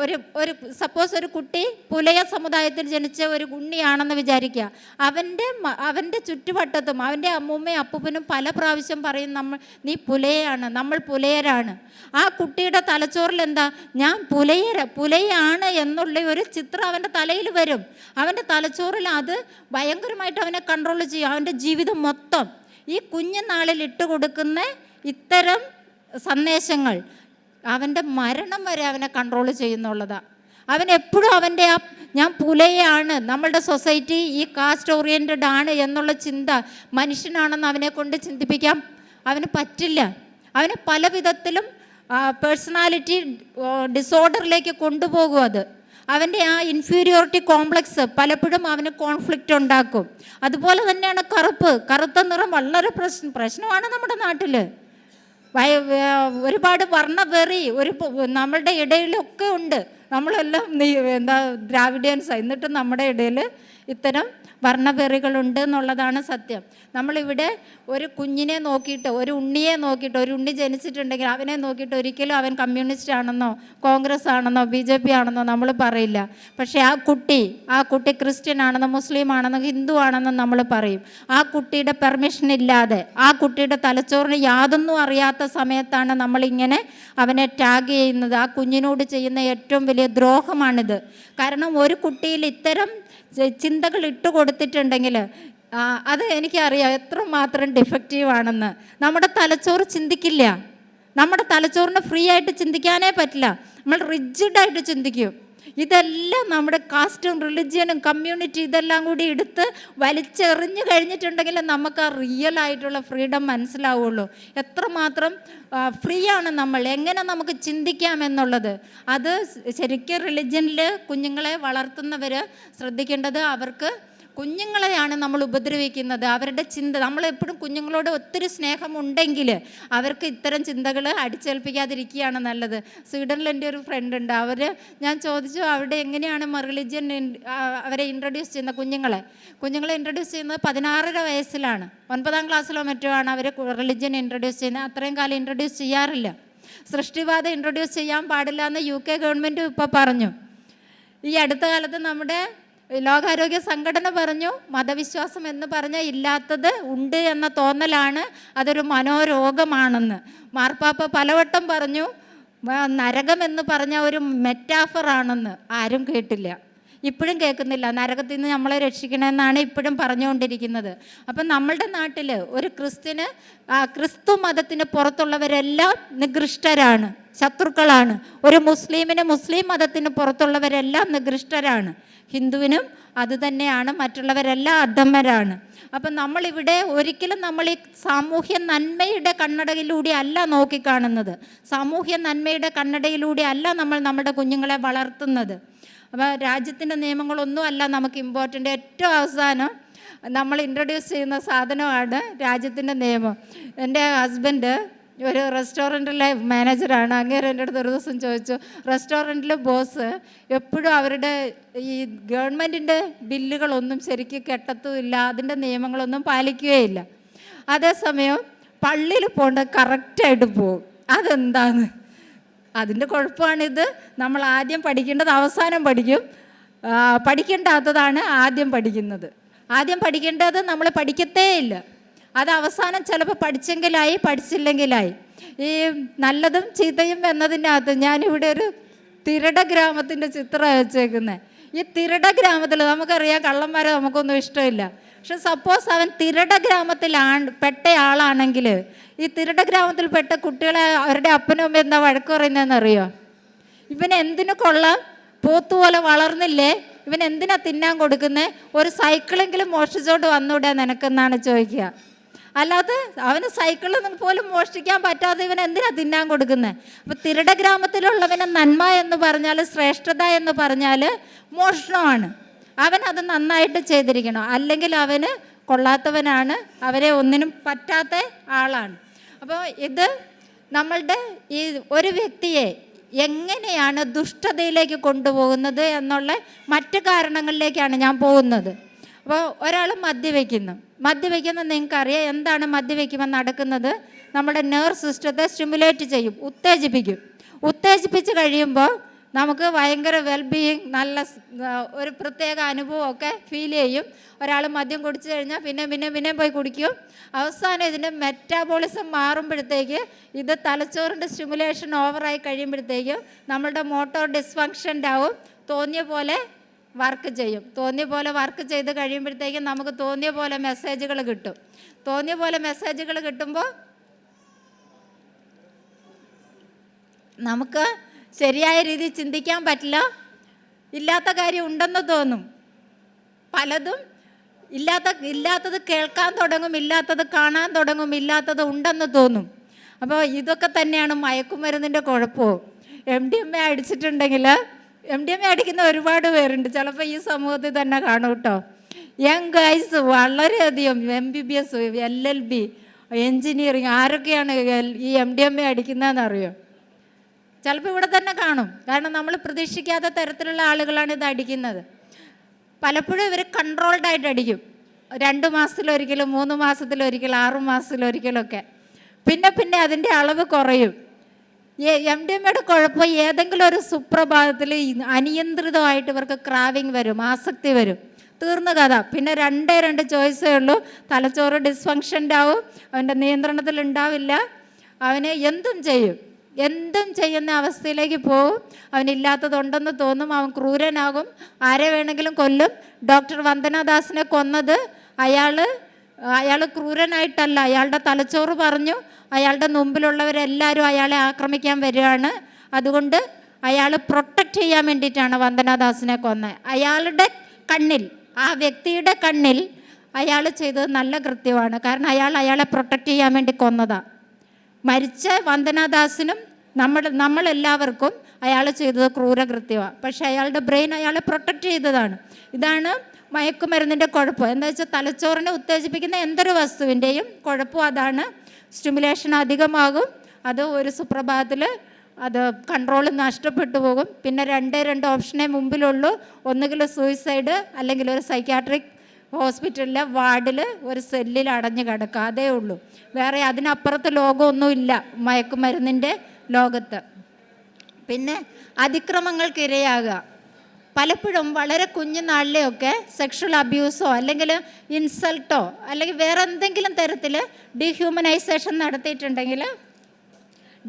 ഒരു ഒരു സപ്പോസ് ഒരു കുട്ടി പുലയ സമുദായത്തിൽ ജനിച്ച ഒരു ഉണ്ണിയാണെന്ന് വിചാരിക്കുക. അവന്റെ അവന്റെ ചുറ്റുവട്ടത്തും അവന്റെ അമ്മൂമ്മയും അപ്പൂപ്പനും പല പ്രാവശ്യം പറയും നമ്മൾ നീ പുലയാണ് നമ്മൾ പുലയരാണ്. ആ കുട്ടിയുടെ തലച്ചോറിൽ എന്താ? ഞാൻ പുലയര പുലയാണ് എന്നുള്ള ഒരു ചിത്രം അവന്റെ തലയിൽ വരും. അവന്റെ തലച്ചോറിൽ അത് ഭയങ്കരമായിട്ട് അവനെ കൺട്രോൾ ചെയ്യും. അവന്റെ ജീവിതം മൊത്തം. ഈ കുഞ്ഞുനാളിൽ ഇട്ട് കൊടുക്കുന്ന ഇത്തരം സന്ദേശങ്ങൾ അവന്റെ മരണം വരെ അവനെ കൺട്രോൾ ചെയ്യുന്നുള്ളതാണ് അവൻ എപ്പോഴും അവന്റെ ആ ഞാൻ പുലയാണ് നമ്മളുടെ സൊസൈറ്റി ഈ കാസ്റ്റ് ഓറിയന്റഡ് ആണ് എന്നുള്ള ചിന്ത മനുഷ്യനാണെന്ന് അവനെ കൊണ്ട് ചിന്തിപ്പിക്കാം. അവന് പറ്റില്ല. അവന് പല വിധത്തിലും പേഴ്സണാലിറ്റി ഡിസോർഡറിലേക്ക് കൊണ്ടുപോകും അത്. അവന്റെ ആ ഇൻഫീരിയോറിറ്റി കോംപ്ലക്സ് പലപ്പോഴും അവന് കോൺഫ്ലിക്റ്റ് ഉണ്ടാക്കും. അതുപോലെ തന്നെയാണ് കറുപ്പ്. കറുത്ത നിറം വളരെ പ്രശ്നം പ്രശ്നമാണ് നമ്മുടെ നാട്ടിൽ ഒരുപാട് വർണവെറി ഒരു നമ്മളുടെ ഇടയിലൊക്കെ ഉണ്ട്. നമ്മളെല്ലാം എന്താ ദ്രാവിഡിയൻസ്. എന്നിട്ട് നമ്മുടെ ഇടയിൽ ഇത്തരം വർണവെറികളുണ്ട് എന്നുള്ളതാണ് സത്യം. നമ്മളിവിടെ ഒരു കുഞ്ഞിനെ നോക്കിയിട്ട് ഒരു ഉണ്ണിയെ നോക്കിയിട്ട് ഒരു ഉണ്ണി ജനിച്ചിട്ടുണ്ടെങ്കിൽ അവനെ നോക്കിയിട്ട് ഒരിക്കലും അവൻ കമ്മ്യൂണിസ്റ്റ് ആണെന്നോ കോൺഗ്രസ് ആണെന്നോ ബി ജെ പി ആണെന്നോ നമ്മൾ പറയില്ല. പക്ഷേ ആ കുട്ടി ആ കുട്ടി ക്രിസ്ത്യൻ ആണെന്നോ മുസ്ലിം ആണെന്നോ ഹിന്ദു ആണെന്നോ നമ്മൾ പറയും. ആ കുട്ടിയുടെ പെർമിഷൻ ഇല്ലാതെ ആ കുട്ടിയുടെ തലച്ചോറിന് യാതൊന്നും അറിയാത്ത സമയത്താണ് നമ്മളിങ്ങനെ അവനെ ടാഗ് ചെയ്യുന്നത്. ആ കുഞ്ഞിനോട് ചെയ്യുന്ന ഏറ്റവും വലിയ ദ്രോഹമാണിത്. കാരണം ഒരു കുട്ടിയിൽ ഇത്തരം ചിന്തകൾ ഇട്ട് കൊടുത്തിട്ടുണ്ടെങ്കിൽ അത് എനിക്കറിയാം എത്രമാത്രം ഡിഫക്റ്റീവ് ആണെന്ന്. നമ്മുടെ തലച്ചോറ് ചിന്തിക്കില്ല. നമ്മുടെ തലച്ചോറിന് ഫ്രീ ആയിട്ട് ചിന്തിക്കാനേ പറ്റില്ല. നമ്മൾ റിജിഡായിട്ട് ചിന്തിക്കും. ഇതെല്ലാം നമ്മുടെ കാസ്റ്റും റിലിജിയനും കമ്മ്യൂണിറ്റി ഇതെല്ലാം കൂടി എടുത്ത് വലിച്ചെറിഞ്ഞു കഴിഞ്ഞിട്ടുണ്ടെങ്കിൽ നമുക്ക് ആ റിയൽ ആയിട്ടുള്ള ഫ്രീഡം മനസ്സിലാവുള്ളൂ. എത്രമാത്രം ഫ്രീ ആണ് നമ്മൾ. എങ്ങനെ നമുക്ക് ചിന്തിക്കാം എന്നുള്ളത്. അത് ശരിക്കും റിലിജ്യനിൽ കുഞ്ഞുങ്ങളെ വളർത്തുന്നവർ ശ്രദ്ധിക്കേണ്ടത് അവർക്ക് കുഞ്ഞുങ്ങളെയാണ് നമ്മൾ ഉപദ്രവിക്കുന്നത്. അവരുടെ ചിന്ത നമ്മളെപ്പോഴും കുഞ്ഞുങ്ങളോട് ഒത്തിരി സ്നേഹമുണ്ടെങ്കിൽ അവർക്ക് ഇത്തരം ചിന്തകൾ അടിച്ചേൽപ്പിക്കാതിരിക്കുകയാണ് നല്ലത്. സ്വീഡനിൽ എന്റെ ഒരു ഫ്രണ്ട് ഉണ്ട്. അവർ ഞാൻ ചോദിച്ചു അവിടെ എങ്ങനെയാണ് റിലിജ്യൻ അവരെ ഇൻട്രൊഡ്യൂസ് ചെയ്യുന്ന കുഞ്ഞുങ്ങളെ? കുഞ്ഞുങ്ങളെ ഇൻട്രൊഡ്യൂസ് ചെയ്യുന്നത് പതിനാറര വയസ്സിലാണ്. ഒൻപതാം ക്ലാസ്സിലോ മറ്റോ ആണ് അവർ റിലിജ്യൻ ഇൻട്രൊഡ്യൂസ് ചെയ്യുന്നത്. അത്രയും കാലം ഇൻട്രൊഡ്യൂസ് ചെയ്യാറില്ല. സൃഷ്ടിവാദം ഇൻട്രൊഡ്യൂസ് ചെയ്യാൻ പാടില്ല എന്ന് യു കെ ഗവൺമെന്റ് ഇപ്പോൾ പറഞ്ഞു. ഈ അടുത്ത കാലത്ത് നമ്മുടെ ലോകാരോഗ്യ സംഘടന പറഞ്ഞു മതവിശ്വാസം എന്ന് പറഞ്ഞാൽ ഇല്ലാത്തത് ഉണ്ട് എന്ന തോന്നലാണ് അതൊരു മനോരോഗമാണെന്ന്. മാർപ്പാപ്പ പലവട്ടം പറഞ്ഞു "മ- നരകം എന്ന് പറഞ്ഞ ഒരു മെറ്റാഫറാണെന്ന് ആരും കേട്ടില്ല. ഇപ്പോഴും കേൾക്കുന്നില്ല. നരകത്തിൽ നിന്ന് നമ്മളെ രക്ഷിക്കണമെന്നാണ് ഇപ്പോഴും പറഞ്ഞുകൊണ്ടിരിക്കുന്നത്. അപ്പം നമ്മളുടെ നാട്ടിൽ ഒരു ക്രിസ്ത്യന് ക്രിസ്തു മതത്തിന് പുറത്തുള്ളവരെല്ലാം നികൃഷ്ടരാണ് ശത്രുക്കളാണ്. ഒരു മുസ്ലിമിന് മുസ്ലിം മതത്തിന് പുറത്തുള്ളവരെല്ലാം നികൃഷ്ടരാണ്. ഹിന്ദുവിനും അതുതന്നെയാണ് മറ്റുള്ളവരെല്ലാം അധമരാണ്. അപ്പം നമ്മളിവിടെ ഒരിക്കലും നമ്മൾ ഈ സാമൂഹ്യ നന്മയുടെ കണ്ണടയിലൂടെ അല്ല നോക്കിക്കാണുന്നത്. സാമൂഹ്യ നന്മയുടെ കണ്ണടയിലൂടെ അല്ല നമ്മൾ നമ്മുടെ കുഞ്ഞുങ്ങളെ വളർത്തുന്നത്. അപ്പോൾ രാജ്യത്തിന്റെ നിയമങ്ങളൊന്നും അല്ല നമുക്ക് ഇമ്പോർട്ടന്റ് ഏറ്റവും അവസാനം നമ്മൾ ഇൻട്രൊഡ്യൂസ് ചെയ്യുന്ന സാധനമാണ് രാജ്യത്തിന്റെ നിയമം. എന്റെ ഹസ്ബൻഡ് ഒരു റെസ്റ്റോറന്റിലെ മാനേജറാണ് അങ്ങേരെ എന്റെ അടുത്ത് ഒരു ദിവസം ചോദിച്ചു റെസ്റ്റോറന്റിലെ ബോസ് എപ്പോഴും അവരുടെ ഈ ഗവൺമെന്റിന്റെ ബില്ലുകളൊന്നും ശരിക്കും കെട്ടത്തുമില്ല. അതിന്റെ നിയമങ്ങളൊന്നും പാലിക്കുകയില്ല. അതേസമയം പള്ളിയിൽ പോകേണ്ടത് കറക്റ്റായിട്ട് പോകും അതെന്താണ്? അതിന്റെ കുഴപ്പമാണിത്. നമ്മൾ ആദ്യം പഠിക്കേണ്ടത് അവസാനം പഠിക്കും. പഠിക്കേണ്ടാത്തതാണ് ആദ്യം പഠിക്കുന്നത്. ആദ്യം പഠിക്കേണ്ടത് നമ്മൾ പഠിക്കത്തേ ഇല്ല. അത് അവസാനം ചിലപ്പോൾ പഠിച്ചെങ്കിലായി പഠിച്ചില്ലെങ്കിലായി. ഈ നല്ലതും ചീത്തയും എന്നതിന്റെ അകത്ത് ഞാനിവിടെ ഒരു തിരട ഗ്രാമത്തിന്റെ ചിത്രം വെച്ചേക്കുന്നത് ഈ തിരട ഗ്രാമത്തിൽ നമുക്കറിയാം കള്ളന്മാരെ നമുക്കൊന്നും ഇഷ്ടമില്ല. പക്ഷെ സപ്പോസ് അവൻ തിരട ഗ്രാമത്തിലാണ് പെട്ട ആളാണെങ്കിൽ ഈ തിരട ഗ്രാമത്തിൽ പെട്ട കുട്ടികളെ അവരുടെ അപ്പനും അമ്മയും എന്താ വഴക്ക് പറയുന്നതെന്ന് അറിയോ ഇവൻ എന്തിനു കൊള്ളാം? പോത്തുപോലെ വളർന്നില്ലേ? ഇവൻ എന്തിനാ തിന്നാൻ കൊടുക്കുന്നത് ഒരു സൈക്കിളെങ്കിലും മോഷ്ടിച്ചോണ്ട് വന്നൂടെ നിനക്കെന്നാണ് ചോദിക്കുക. അല്ലാതെ അവന് സൈക്കിളിൽ പോലും മോഷ്ടിക്കാൻ പറ്റാതെ ഇവൻ എന്തിനാ തിന്നാൻ കൊടുക്കുന്നത് അപ്പോൾ തിരട ഗ്രാമത്തിലുള്ളവന് നന്മ എന്ന് പറഞ്ഞാൽ ശ്രേഷ്ഠത എന്ന് പറഞ്ഞാൽ മോഷണമാണ്. അവൻ അത് നന്നായിട്ട് ചെയ്തിരിക്കണം. അല്ലെങ്കിൽ അവന് കൊള്ളാത്തവനാണ്. അവരെ ഒന്നിനും പറ്റാത്ത ആളാണ്. അപ്പോൾ ഇത് നമ്മളുടെ ഈ ഒരു വ്യക്തിയെ എങ്ങനെയാണ് ദുഷ്ടതയിലേക്ക് കൊണ്ടുപോകുന്നത് എന്നുള്ള മറ്റു കാരണങ്ങളിലേക്കാണ് ഞാൻ പോകുന്നത്. അപ്പോൾ ഒരാൾ മദ്യവയ്ക്കുന്നു മദ്യവയ്ക്കുന്ന നിങ്ങൾക്കറിയാം എന്താണ് മദ്യവയ്ക്കുമ്പോൾ നടക്കുന്നത്? നമ്മുടെ നെർവ് സിസ്റ്റത്തെ സ്റ്റിമുലേറ്റ് ചെയ്യും ഉത്തേജിപ്പിക്കും. ഉത്തേജിപ്പിച്ച് കഴിയുമ്പോൾ നമുക്ക് ഭയങ്കര വെൽബീയിങ് നല്ല ഒരു പ്രത്യേക അനുഭവമൊക്കെ ഫീൽ ചെയ്യും. ഒരാൾ മദ്യം കുടിച്ചു കഴിഞ്ഞാൽ പിന്നെ പിന്നെ പിന്നെ പോയി കുടിക്കും. അവസാനം ഇതിന്റെ മെറ്റാബോളിസം മാറുമ്പോഴത്തേക്ക് ഇത് തലച്ചോറിന്റെ സ്റ്റിമുലേഷൻ ഓവറായി കഴിയുമ്പോഴത്തേക്കും നമ്മളുടെ മോട്ടോർ ഡിസ്ഫങ്ഷന്റെ ആവും. തോന്നിയ പോലെ വർക്ക് ചെയ്യും. തോന്നിയ പോലെ വർക്ക് ചെയ്ത് കഴിയുമ്പോഴത്തേക്കും നമുക്ക് തോന്നിയ പോലെ മെസ്സേജുകൾ കിട്ടും. തോന്നിയ പോലെ മെസ്സേജുകൾ കിട്ടുമ്പോൾ നമുക്ക് ശരിയായ രീതിയിൽ ചിന്തിക്കാൻ പറ്റില്ല. ഇല്ലാത്ത കാര്യം ഉണ്ടെന്ന് തോന്നും. പലതും ഇല്ലാത്ത ഇല്ലാത്തത് കേൾക്കാൻ തുടങ്ങും ഇല്ലാത്തത് കാണാൻ തുടങ്ങും ഇല്ലാത്തത് ഉണ്ടെന്ന് തോന്നും. അപ്പോൾ ഇതൊക്കെ തന്നെയാണ് മയക്കുമരുന്നിന്റെ കുഴപ്പവും. എം ഡി എം എ അടിച്ചിട്ടുണ്ടെങ്കിൽ എം ഡി എം എ അടിക്കുന്ന ഒരുപാട് പേരുണ്ട്. ചിലപ്പോൾ ഈ സമൂഹത്തിൽ തന്നെ കാണും കേട്ടോ യങ് ഗൈസ് വളരെയധികം M B B S L L B engineering ആരൊക്കെയാണ് ഈ എം ഡി എം എ അടിക്കുന്നതെന്ന് അറിയോ? ചിലപ്പോൾ ഇവിടെ തന്നെ കാണും. കാരണം നമ്മൾ പ്രതീക്ഷിക്കാത്ത തരത്തിലുള്ള ആളുകളാണ് ഇത് അടിക്കുന്നത്. പലപ്പോഴും ഇവർ കൺട്രോൾഡ് ആയിട്ട് അടിക്കും. രണ്ട് മാസത്തിലൊരിക്കലും മൂന്ന് മാസത്തിലൊരിക്കലും ആറ് മാസത്തിലൊരിക്കലൊക്കെ. പിന്നെ പിന്നെ അതിന്റെ അളവ് കുറയും. എം ഡി എമ്മയുടെ കുഴപ്പം ഏതെങ്കിലും ഒരു സുപ്രഭാതത്തിൽ അനിയന്ത്രിതമായിട്ട് ഇവർക്ക് ക്രാവിങ് വരും ആസക്തി വരും. തീർന്ന കഥ. പിന്നെ രണ്ടേ രണ്ട് ചോയ്സേ ഉള്ളൂ. തലച്ചോറ് ഡിസ്ഫങ്ഷന്റെ ആവും അവന്റെ നിയന്ത്രണത്തിൽ ഉണ്ടാവില്ല. അവന് എന്തും ചെയ്യും. എന്തും ചെയ്യുന്ന അവസ്ഥയിലേക്ക് പോവും. അവനില്ലാത്തതുണ്ടെന്ന് തോന്നും അവൻ ക്രൂരനാകും. ആരെ വേണമെങ്കിലും കൊല്ലും. ഡോക്ടർ വന്ദനാദാസിനെ കൊന്നത് അയാൾ അയാൾ ക്രൂരനായിട്ടല്ല. അയാളുടെ തലച്ചോറ് പറഞ്ഞു. അയാളുടെ മുമ്പിലുള്ളവരെല്ലാവരും അയാളെ ആക്രമിക്കാൻ വരികയാണ്. അതുകൊണ്ട് അയാൾ പ്രൊട്ടക്റ്റ് ചെയ്യാൻ വേണ്ടിയിട്ടാണ് വന്ദനാദാസിനെ കൊന്നത്. അയാളുടെ കണ്ണിൽ ആ വ്യക്തിയുടെ കണ്ണിൽ അയാൾ ചെയ്തത് നല്ല കൃത്യമാണ്. കാരണം അയാൾ അയാളെ പ്രൊട്ടക്റ്റ് ചെയ്യാൻ വേണ്ടി കൊന്നതാണ് മരിച്ച വന്ദനാദാസിനും നമ്മൾ നമ്മളെല്ലാവർക്കും അയാൾ ചെയ്തത് ക്രൂരകൃത്യമാണ് പക്ഷേ അയാളുടെ ബ്രെയിൻ അയാളെ പ്രൊട്ടക്റ്റ് ചെയ്തതാണ്. ഇതാണ് മയക്കുമരുന്നിന്റെ കുഴപ്പം. എന്താ വെച്ചാൽ തലച്ചോറിനെ ഉത്തേജിപ്പിക്കുന്ന എന്തൊരു വസ്തുവിന്റെയും കുഴപ്പം അതാണ്. സ്റ്റിമുലേഷൻ അധികമാകും. അത് ഒരു സുപ്രഭാതത്തിൽ അത് കൺട്രോൾ നഷ്ടപ്പെട്ടു പോകും. പിന്നെ രണ്ട് രണ്ട് ഓപ്ഷനെ മുമ്പിലുള്ളൂ. ഒന്നുകിൽ സൂയിസൈഡ് അല്ലെങ്കിൽ ഒരു സൈക്യാട്രിക് ഹോസ്പിറ്റലിലെ വാർഡിൽ ഒരു സെല്ലിൽ അടഞ്ഞു കിടക്കുക. അതേ ഉള്ളൂ. വേറെ അതിനപ്പുറത്ത് ലോകമൊന്നുമില്ല മയക്കുമരുന്നിന്റെ ലോകത്ത്. പിന്നെ അതിക്രമങ്ങൾക്ക് ഇരയാകുക പലപ്പോഴും വളരെ കുഞ്ഞുനാളിലെയൊക്കെ സെക്ഷൽ അബ്യൂസോ അല്ലെങ്കിൽ ഇൻസൾട്ടോ അല്ലെങ്കിൽ വേറെ എന്തെങ്കിലും തരത്തിൽ ഡീഹ്യൂമനൈസേഷൻ നടത്തിയിട്ടുണ്ടെങ്കിൽ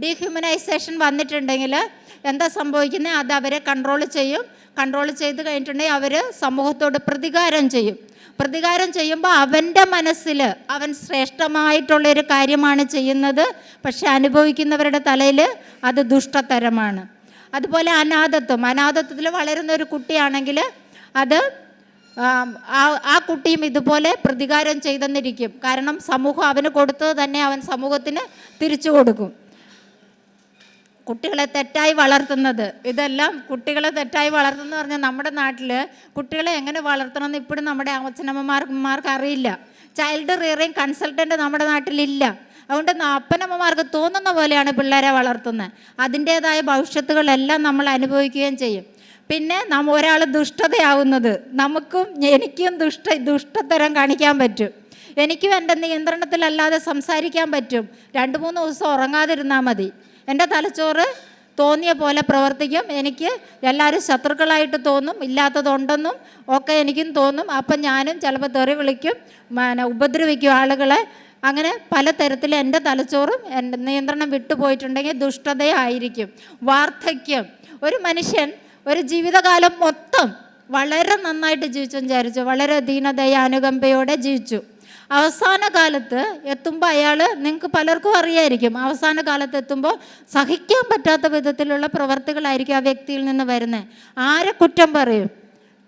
ഡീഹ്യൂമനൈസേഷൻ വന്നിട്ടുണ്ടെങ്കിൽ എന്താ സംഭവിക്കുന്നത്? അത് അവരെ കൺട്രോൾ ചെയ്യും. കൺട്രോൾ ചെയ്ത് കഴിഞ്ഞിട്ടുണ്ടെങ്കിൽ അവർ സമൂഹത്തോട് പ്രതികാരം ചെയ്യും. പ്രതികാരം ചെയ്യുമ്പോൾ അവന്റെ മനസ്സിൽ അവൻ ശ്രേഷ്ഠമായിട്ടുള്ളൊരു കാര്യമാണ് ചെയ്യുന്നത്. പക്ഷെ അനുഭവിക്കുന്നവരുടെ തലയിൽ അത് ദുഷ്ടതരമാണ്. അതുപോലെ അനാഥത്വം. അനാഥത്വത്തിൽ വളരുന്ന ഒരു കുട്ടിയാണെങ്കിൽ അത് ആ കുട്ടിയും ഇതുപോലെ പ്രതികാരം ചെയ്തെന്നിരിക്കും. കാരണം സമൂഹം അവന് കൊടുത്തത് തന്നെ അവൻ സമൂഹത്തിന് തിരിച്ചു കൊടുക്കും. കുട്ടികളെ തെറ്റായി വളർത്തുന്നത്. ഇതെല്ലാം കുട്ടികളെ തെറ്റായി വളർത്തുന്നു പറഞ്ഞാൽ നമ്മുടെ നാട്ടിൽ കുട്ടികളെ എങ്ങനെ വളർത്തണമെന്ന് ഇപ്പോഴും നമ്മുടെ അച്ഛനമ്മമാർമാർക്ക് അറിയില്ല ചൈൽഡ് റിയറിങ് കൺസൾട്ടന്റ് നമ്മുടെ നാട്ടിലില്ല. അതുകൊണ്ട് അപ്പനമ്മമാർക്ക് തോന്നുന്ന പോലെയാണ് പിള്ളേരെ വളർത്തുന്നത്. അതിന്റേതായ ഭവിഷ്യത്തുകളെല്ലാം നമ്മൾ അനുഭവിക്കുകയും ചെയ്യും. പിന്നെ നമ്മ ഒരാൾ ദുഷ്ടതയാവുന്നത് നമുക്കും എനിക്കും ദുഷ്ട ദുഷ്ടതരം കാണിക്കാൻ പറ്റും. എനിക്കും എന്റെ നിയന്ത്രണത്തിലല്ലാതെ സംസാരിക്കാൻ പറ്റും. രണ്ട് മൂന്ന് ദിവസം ഉറങ്ങാതിരുന്നാൽ മതി. എന്റെ തലച്ചോറ് തോന്നിയ പോലെ പ്രവർത്തിക്കും. എനിക്ക് എല്ലാവരും ശത്രുക്കളായിട്ട് തോന്നും. ഇല്ലാത്തതുണ്ടെന്നും ഒക്കെ എനിക്കും തോന്നും. അപ്പം ഞാനും ചിലപ്പോൾ തെറി വിളിക്കും. ഉപദ്രവിക്കും ആളുകളെ. അങ്ങനെ പലതരത്തിൽ എന്റെ തലച്ചോറും എന്റെ നിയന്ത്രണം വിട്ടുപോയിട്ടുണ്ടെങ്കിൽ ദുഷ്ടതയായിരിക്കും വാർദ്ധക്യം. ഒരു മനുഷ്യൻ ഒരു ജീവിതകാലം മൊത്തം വളരെ നന്നായിട്ട് ജീവിച്ചു വിചാരിച്ചു വളരെ ദീനതയ അനുകമ്പയോടെ ജീവിച്ചു. അവസാന കാലത്ത് എത്തുമ്പോൾ അയാൾ നിങ്ങൾക്ക് പലർക്കും അറിയായിരിക്കും അവസാന കാലത്ത് എത്തുമ്പോൾ സഹിക്കാൻ പറ്റാത്ത വിധത്തിലുള്ള പ്രവർത്തികളായിരിക്കും ആ വ്യക്തിയിൽ നിന്ന് വരുന്നത് ആരെ കുറ്റം പറയും?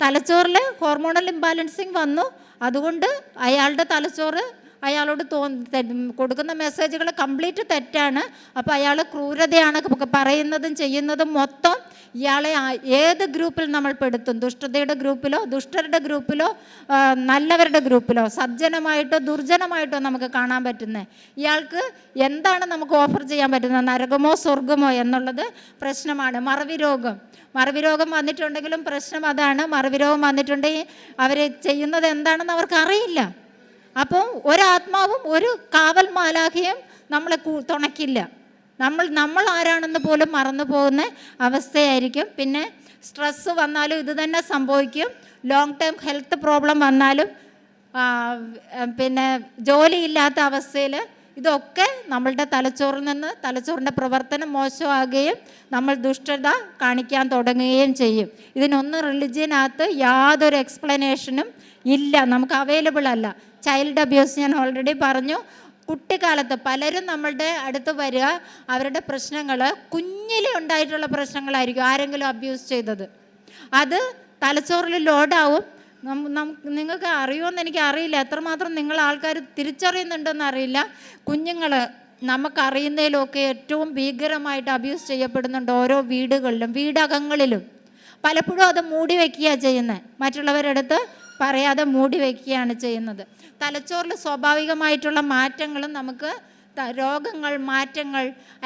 തലച്ചോറിൽ ഹോർമോണൽ ഇംബാലൻസിങ് വന്നു അതുകൊണ്ട് അയാളുടെ തലച്ചോറ് അയാളോട് തോന്നി കൊടുക്കുന്ന മെസ്സേജുകൾ കംപ്ലീറ്റ് തെറ്റാണ്. അപ്പോൾ അയാൾ ക്രൂരതയാണ് പറയുന്നതും ചെയ്യുന്നതും മൊത്തം ഇയാളെ ഏത് ഗ്രൂപ്പിൽ നമ്മൾ പെടുത്തും? ദുഷ്ടതയുടെ ഗ്രൂപ്പിലോ ദുഷ്ടരുടെ ഗ്രൂപ്പിലോ നല്ലവരുടെ ഗ്രൂപ്പിലോ? സജ്ജനമായിട്ടോ ദുർജനമായിട്ടോ നമുക്ക് കാണാൻ പറ്റുന്നത് ഇയാൾക്ക് എന്താണ് നമുക്ക് ഓഫർ ചെയ്യാൻ പറ്റുന്നത്? നരകമോ സ്വർഗമോ എന്നുള്ളത് പ്രശ്നമാണ്. മറവി രോഗം മറവി രോഗം വന്നിട്ടുണ്ടെങ്കിലും പ്രശ്നം അതാണ്. മറവി രോഗം വന്നിട്ടുണ്ടെങ്കിൽ അവർ ചെയ്യുന്നത് എന്താണെന്ന് അവർക്ക് അറിയില്ല. അപ്പോൾ ഒരാത്മാവും ഒരു കാവൽ മാലാഖയും നമ്മളെ തുണയ്ക്കില്ല. നമ്മൾ നമ്മൾ ആരാണെന്ന് പോലും മറന്നു പോകുന്ന അവസ്ഥയായിരിക്കും. പിന്നെ സ്ട്രെസ്സ് വന്നാലും ഇത് തന്നെ സംഭവിക്കും. ലോങ് ടേം ഹെൽത്ത് പ്രോബ്ലം വന്നാലും പിന്നെ ജോലിയില്ലാത്ത അവസ്ഥയിൽ ഇതൊക്കെ നമ്മളുടെ തലച്ചോറിൽ നിന്ന് തലച്ചോറിന്റെ പ്രവർത്തനം മോശമാകുകയും നമ്മൾ ദുഷ്ടത കാണിക്കാൻ തുടങ്ങുകയും ചെയ്യും. ഇതിനൊന്നും റിലിജിയനകത്ത് യാതൊരു എക്സ്പ്ലനേഷനും ഇല്ല. നമുക്ക് അവൈലബിൾ അല്ല. ചൈൽഡ് അബ്യൂസ് ഞാൻ ഓൾറെഡി പറഞ്ഞു. കുട്ടിക്കാലത്ത് പലരും നമ്മളുടെ അടുത്ത് വരിക അവരുടെ പ്രശ്നങ്ങൾ കുഞ്ഞിലെ ഉണ്ടായിട്ടുള്ള പ്രശ്നങ്ങളായിരിക്കും ആരെങ്കിലും അബ്യൂസ് ചെയ്തത്. അത് തലച്ചോറിൽ ലോഡാവും നിങ്ങൾക്ക് അറിയുമെന്ന് എനിക്ക് അറിയില്ല. എത്രമാത്രം നിങ്ങൾ ആൾക്കാർ തിരിച്ചറിയുന്നുണ്ടെന്ന് അറിയില്ല. കുഞ്ഞുങ്ങൾ നമുക്കറിയുന്നതിലൊക്കെ ഏറ്റവും ഭീകരമായിട്ട് അബ്യൂസ് ചെയ്യപ്പെടുന്നുണ്ട് ഓരോ വീടുകളിലും വീടകങ്ങളിലും. പലപ്പോഴും അത് മൂടി വയ്ക്കുക ചെയ്യുന്നത് മറ്റുള്ളവരെടുത്ത് പറയാതെ മൂടി വയ്ക്കുകയാണ് ചെയ്യുന്നത്. തലച്ചോറിൽ സ്വാഭാവികമായിട്ടുള്ള മാറ്റങ്ങളും നമുക്ക് രോഗങ്ങൾ മാറ്റങ്ങൾ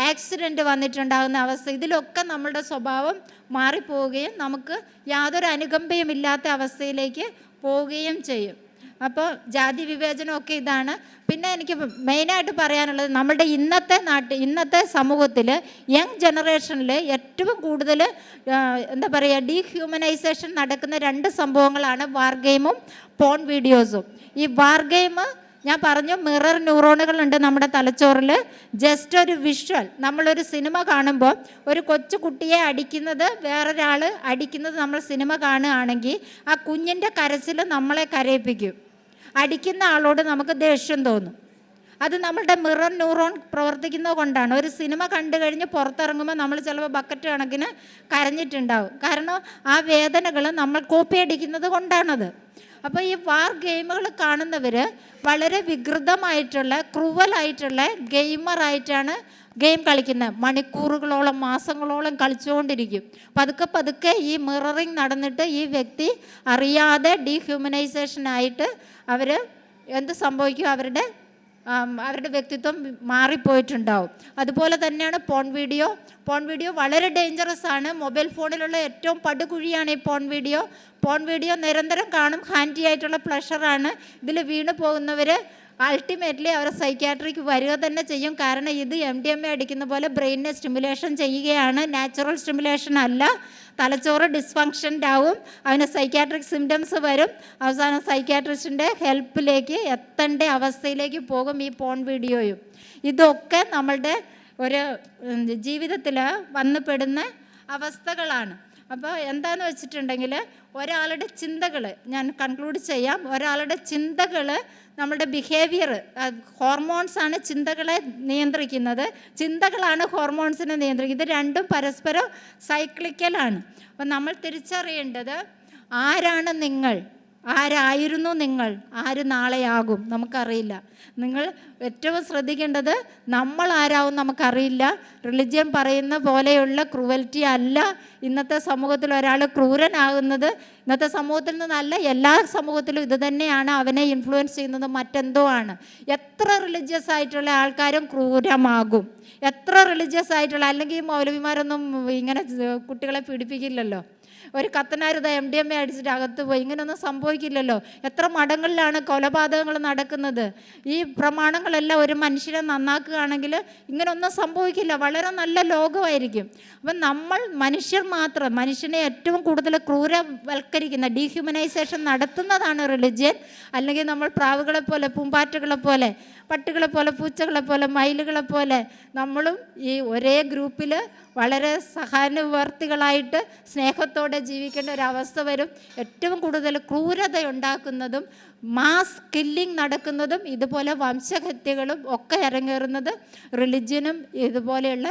ആക്സിഡന്റ് വന്നിട്ടുണ്ടാകുന്ന അവസ്ഥ ഇതിലൊക്കെ നമ്മളുടെ സ്വഭാവം മാറിപ്പോവുകയും നമുക്ക് യാതൊരു അനുകമ്പയും ഇല്ലാത്ത അവസ്ഥയിലേക്ക് പോവുകയും ചെയ്യും. അപ്പോൾ ജാതി വിവേചനമൊക്കെ ഇതാണ്. പിന്നെ എനിക്ക് മെയിനായിട്ട് പറയാനുള്ളത് നമ്മുടെ ഇന്നത്തെ നാട്ടിൽ ഇന്നത്തെ സമൂഹത്തിൽ യങ് ജനറേഷനിൽ ഏറ്റവും കൂടുതൽ എന്താ പറയുക ഡീഹ്യൂമനൈസേഷൻ നടക്കുന്ന രണ്ട് സംഭവങ്ങളാണ് വാർ ഗെയിമും പോൺ വീഡിയോസും ഈ വാർ ഗെയിം ഞാൻ പറഞ്ഞു മിറർ ന്യൂറോണുകളുണ്ട് നമ്മുടെ തലച്ചോറിൽ ജസ്റ്റ് ഒരു വിഷ്വൽ നമ്മളൊരു സിനിമ കാണുമ്പോൾ ഒരു കൊച്ചു കുട്ടിയെ അടിക്കുന്നത് വേറൊരാൾ അടിക്കുന്നത് നമ്മൾ സിനിമ കാണുകയാണെങ്കിൽ ആ കുഞ്ഞിന്റെ കരച്ചിൽ നമ്മളെ കരയിപ്പിക്കും. അടിക്കുന്ന ആളോട് നമുക്ക് ദേഷ്യം തോന്നും. അത് നമ്മളുടെ മിറർ ന്യൂറോൺ പ്രവർത്തിക്കുന്നത് കൊണ്ടാണ്. ഒരു സിനിമ കണ്ടു കഴിഞ്ഞ് പുറത്തിറങ്ങുമ്പോൾ നമ്മൾ ചിലപ്പോൾ ബക്കറ്റ് കണക്കിന് കരഞ്ഞിട്ടുണ്ടാവും. കാരണം ആ വേദനകൾ നമ്മൾ കോപ്പി അടിക്കുന്നത് കൊണ്ടാണത്. അപ്പോൾ ഈ വാർ ഗെയിമുകൾ കാണുന്നവർ വളരെ വികൃതമായിട്ടുള്ള ക്രൂവലായിട്ടുള്ള ഗെയിമറായിട്ടാണ് ഗെയിം കളിക്കുന്ന മണിക്കൂറുകളോളം മാസങ്ങളോളം കളിച്ചുകൊണ്ടിരിക്കും. പതുക്കെ പതുക്കെ ഈ മിററിങ് നടന്നിട്ട് ഈ വ്യക്തി അറിയാതെ ഡീഹ്യൂമനൈസേഷനായിട്ട് അവർ എന്ത് സംഭവിക്കും? അവരുടെ അവരുടെ വ്യക്തിത്വം മാറിപ്പോയിട്ടുണ്ടാവും. അതുപോലെ തന്നെയാണ് പോൺ വീഡിയോ പോൺ വീഡിയോ വളരെ ഡേഞ്ചറസ് ആണ്. മൊബൈൽ ഫോണിലുള്ള ഏറ്റവും പടുകുഴിയാണ് ഈ പോൺ വീഡിയോ പോൺ വീഡിയോ നിരന്തരം കാണും. ഹാൻഡി ആയിട്ടുള്ള പ്ലഷറാണ് ഇതിൽ വീണ് പോകുന്നവർ അൾട്ടിമേറ്റ്ലി അവർ സൈക്യാട്രിക്ക് വരിക തന്നെ ചെയ്യും. കാരണം ഇത് എം ഡി എം എ അടിക്കുന്ന പോലെ ബ്രെയിനിനെ സ്റ്റിമുലേഷൻ ചെയ്യുകയാണ്. നാച്ചുറൽ സ്റ്റിമുലേഷൻ അല്ല. തലച്ചോറ് ഡിസ്ഫങ്ഷൻഡ് ആവും. അവന് സൈക്യാട്രിക് സിംറ്റംസ് വരും. അവസാനം സൈക്യാട്രിസ്റ്റിന്റെ ഹെൽപ്പിലേക്ക് എത്തേണ്ട അവസ്ഥയിലേക്ക് പോകും ഈ പോൺ വീഡിയോയും ഇതൊക്കെ നമ്മളുടെ ഒരു ജീവിതത്തിൽ വന്നുപെടുന്ന അവസ്ഥകളാണ്. അപ്പോൾ എന്താന്ന് വെച്ചിട്ടുണ്ടെങ്കിൽ ഒരാളുടെ ചിന്തകൾ ഞാൻ കൺക്ലൂഡ് ചെയ്യാം. ഒരാളുടെ ചിന്തകൾ നമ്മുടെ ബിഹേവിയർ ഹോർമോൺസ് ആണ് ചിന്തകളെ നിയന്ത്രിക്കുന്നത്. ചിന്തകളാണ് ഹോർമോൺസിനെ നിയന്ത്രിക്കുന്നത്. ഇത് രണ്ടും പരസ്പരം സൈക്ലിക്കലാണ് അപ്പം നമ്മൾ തിരിച്ചറിയേണ്ടത് ആരാണ് നിങ്ങൾ? ആരായിരുന്നു നിങ്ങൾ? ആര് നാളെയാകും? നമുക്കറിയില്ല. നിങ്ങൾ ഏറ്റവും ശ്രദ്ധിക്കേണ്ടത് നമ്മൾ ആരാവും നമുക്കറിയില്ല. റിലിജ്യൻ പറയുന്ന പോലെയുള്ള ക്രൂവൽറ്റി അല്ല ഇന്നത്തെ സമൂഹത്തിൽ ഒരാൾ ക്രൂരനാകുന്നത്. ഇന്നത്തെ സമൂഹത്തിൽ നിന്നല്ല എല്ലാ സമൂഹത്തിലും ഇത് തന്നെയാണ് അവനെ ഇൻഫ്ലുവൻസ് ചെയ്യുന്നത്. മറ്റെന്തോ ആണ്. എത്ര റിലിജിയസ് ആയിട്ടുള്ള ആൾക്കാരും ക്രൂരമാകും. എത്ര റിലിജിയസ് ആയിട്ടുള്ള അല്ലെങ്കിൽ മൗലവിമാരൊന്നും ഇങ്ങനെ കുട്ടികളെ പീഡിപ്പിക്കില്ലല്ലോ. ഒരു കത്തനാരുത എം ഡി എം എ അടിച്ചിട്ട് അകത്ത് പോയി. ഇങ്ങനെയൊന്നും സംഭവിക്കില്ലല്ലോ. എത്ര മഠങ്ങളിലാണ് കൊലപാതകങ്ങൾ നടക്കുന്നത്. ഈ പ്രമാണങ്ങളെല്ലാം ഒരു മനുഷ്യനെ നന്നാക്കുകയാണെങ്കിൽ ഇങ്ങനെയൊന്നും സംഭവിക്കില്ല. വളരെ നല്ല ലോകമായിരിക്കും. അപ്പം നമ്മൾ മനുഷ്യർ മാത്രം മനുഷ്യനെ ഏറ്റവും കൂടുതൽ ക്രൂരവൽക്കരിക്കുന്ന ഡീഹ്യൂമനൈസേഷൻ നടത്തുന്നതാണ് റിലിജ്യൻ അല്ലെങ്കിൽ നമ്മൾ പ്രാവുകളെ പോലെ പൂമ്പാറ്റകളെ പോലെ പട്ടികളെ പോലെ പൂച്ചകളെ പോലെ മയിലുകളെ പോലെ നമ്മളും ഈ ഒരേ ഗ്രൂപ്പിൽ വളരെ സഹാനുവർത്തികളായിട്ട് സ്നേഹത്തോടെ ജീവിക്കേണ്ട ഒരവസ്ഥ വരും. ഏറ്റവും കൂടുതൽ ക്രൂരത ഉണ്ടാക്കുന്നതും മാസ് കില്ലിംഗ് നടക്കുന്നതും ഇതുപോലെ വംശഹത്യകളും ഒക്കെ ഇറങ്ങേറുന്നത് റിലിജ്യനും ഇതുപോലെയുള്ള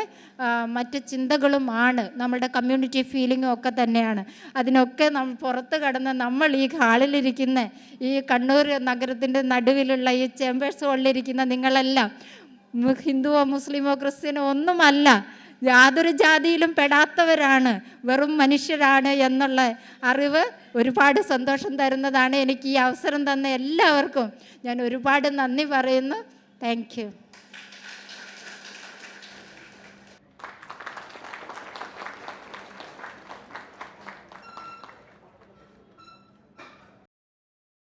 മറ്റ് ചിന്തകളുമാണ്. നമ്മുടെ കമ്മ്യൂണിറ്റി ഫീലിങ്ങും ഒക്കെ തന്നെയാണ്. അതിനൊക്കെ നമ്മൾ പുറത്ത് കടന്ന് നമ്മൾ ഈ ഹാളിലിരിക്കുന്ന ഈ കണ്ണൂർ നഗരത്തിന്റെ നടുവിലുള്ള ഈ ചേമ്പേഴ്സ് ഹോളിലിരിക്കുന്ന നിങ്ങളെല്ലാം ഹിന്ദുവോ മുസ്ലിമോ ക്രിസ്ത്യനോ ഒന്നുമല്ല. യാതൊരു ജാതിയിലും പെടാത്തവരാണ്. വെറും മനുഷ്യരാണ് എന്നുള്ള അറിവ് ഒരുപാട് സന്തോഷം തരുന്നതാണ് എനിക്ക് ഈ അവസരം തന്ന എല്ലാവർക്കും. ഞാൻ ഒരുപാട് നന്ദി പറയുന്നു. താങ്ക്